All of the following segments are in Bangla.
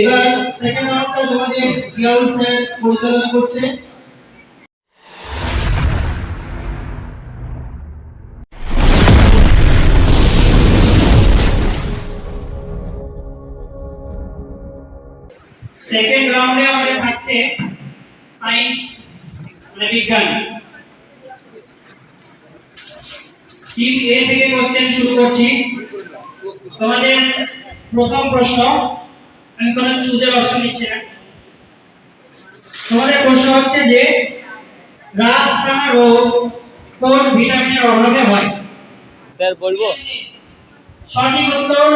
এবার সেকেন্ড রাউন্ডটা তোমাদের জিয়াউল স্যার পরিচালনা করছে। সেকেন্ড রাউন্ডে আমাদের থাকছে সায়েন্স মানে বিজ্ঞান। টিম এ থেকে কোশ্চেন শুরু করছি। তোমাদের প্রথম প্রশ্ন আমি কোনো চুজের অপশন নিচ্ছি না। তোমাদের প্রশ্ন হচ্ছে যে রাত টানা রোগ কোন ভিটামিনের অভাবে হয়? স্যার বলব? সঠিক উত্তর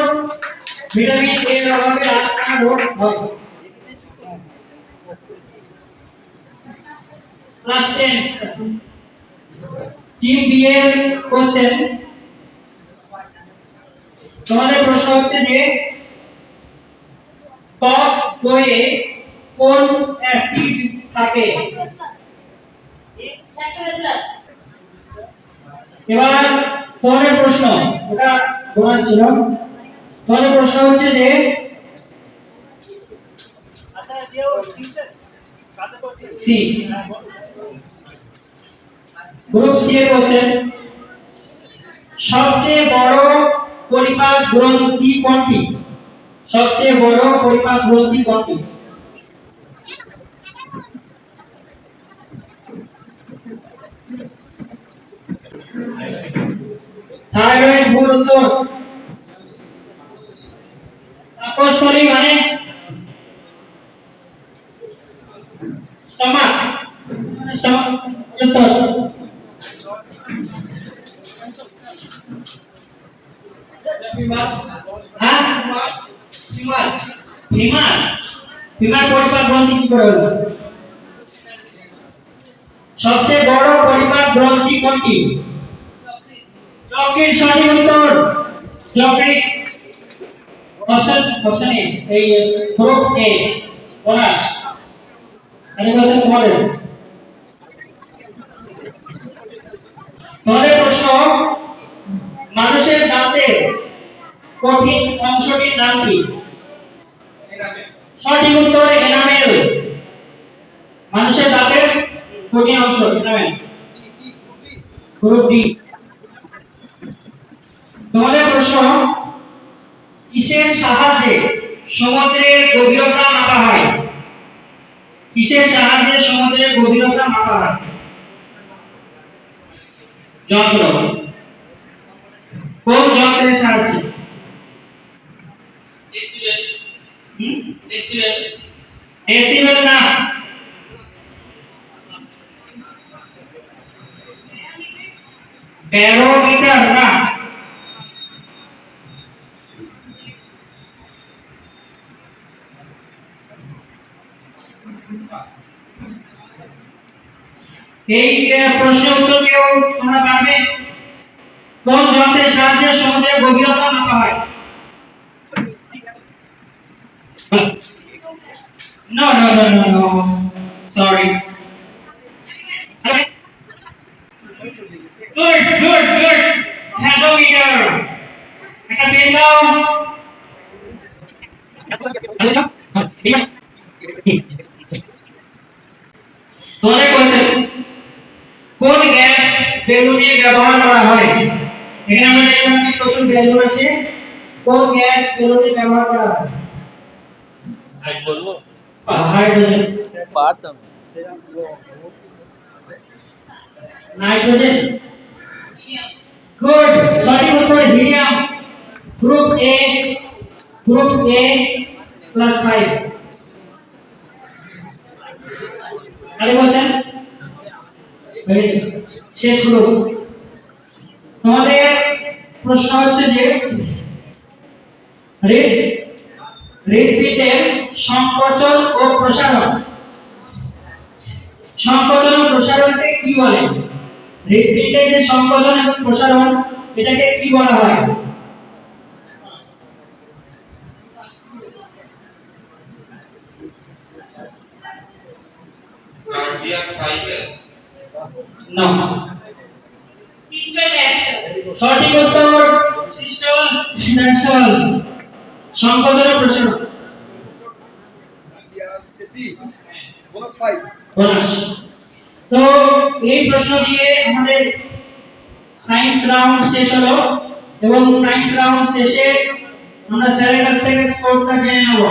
ভিটামিন এ এর অভাবে রাত টানা রোগ হয়। ক্লাস 10 টিম বি এর কোশ্চেন তোমাদের প্রশ্ন হচ্ছে যে টক দইয়ে কোন অ্যাসিড থাকে? এবার প্রশ্ন তোমার ছিল। প্রশ্ন হচ্ছে যে সি গ্রুপ সি এর কোশ্চেন সবচেয়ে বড় পরিপাক গ্রন্থি কোনটি? সবচেয়ে বড় পরিপাক গ্রন্থি কোনটি থাইরয়েড ভুল উত্তর পাকস্থলী মানে স্টমাক স্টমাক উত্তর হ্যাঁ ফিমার ফিমার ফিমার পরিপাক গ্রন্থি কি করে হলো? সবচেয়ে বড় পরিপাক গ্রন্থি কোনটি? চক্রের সঠিক উত্তর। চক্রিক অপশন অপশন এ এই group A Palash any question তোমাদের? কঠিন অংশটির নাম কি? সঠিক উত্তর এনামেল। মানুষের দাঁতের কঠিন অংশ, এনামেল। তোমাদের প্রশ্ন, কিসের সাহায্যে সমুদ্রের গভীরতা মাপা হয়? কিসের সাহায্যে সমুদ্রের গভীরতা মাপা হয়? যন্ত্র। কোন যন্ত্রের সাহায্যে? ডেসিবেল না ব্যারোমিটার না এই আহ, প্রশ্নের উত্তর কেউ তোমরা পারবে কোন যন্ত্রের সাহায্যে সমুদ্রের গভীরতা মাপা হয় No, no, no, no, no. Sorry. Good, good, good. Thermometer. একটা পেন দাও তোমাদের কোশ্চেন কোন গ্যাস বেলুনে ব্যবহার করা হয় এখানে আমরা দেখতে পাচ্ছি প্রচুর বেলুন আছে কোন গ্যাস বেলুনে ব্যবহার করা হয় বলব হাইড্রোজেন পারতাম। নাইট্রোজেন গুড সঠিক উত্তর helium group A group A plus five আরে বলছেন? হয়েছে শেষ হলো। তোমাদের প্রশ্ন হচ্ছে যে হৃদ হৃদপিণ্ডের সংকোচন ও প্রসারণ। সংকোচন ও প্রসারণকে কি বলে? হৃদপিণ্ডের যে সংকোচন এবং প্রসারণ এটাকে কি বলা হয়? না সঠিক উত্তর সিস্টল ন্যাশনাল সংকোচন প্রসারণ তো এই প্রশ্ন দিয়ে আমাদের সায়েন্স রাউন্ড শেষ হলো এবং সায়েন্স রাউন্ড শেষে আমরা স্যারের কাছ থেকে স্কোরটা জেনে নেব।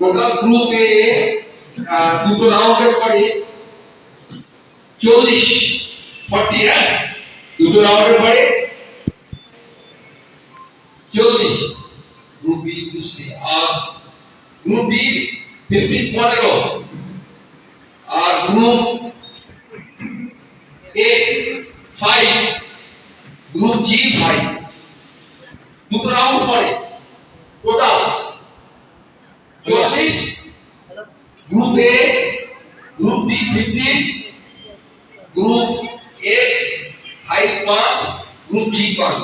টোটাল গ্রুপে দুটো রাউন্ডের পরে চল্লিশ ফর্টি হ্যাঁ দুটো রাউন্ডের পরে চল্লিশ গ্রুপ বি গ্রুপ সি আর গ্রুপ বি ফিফটি পনেরো, আর group A five group G five দুটো রাউন্ড পরে টোটাল চল্লিশ group A group D fifteen group A five পাঁচ গ্রুপ জি পাঁচ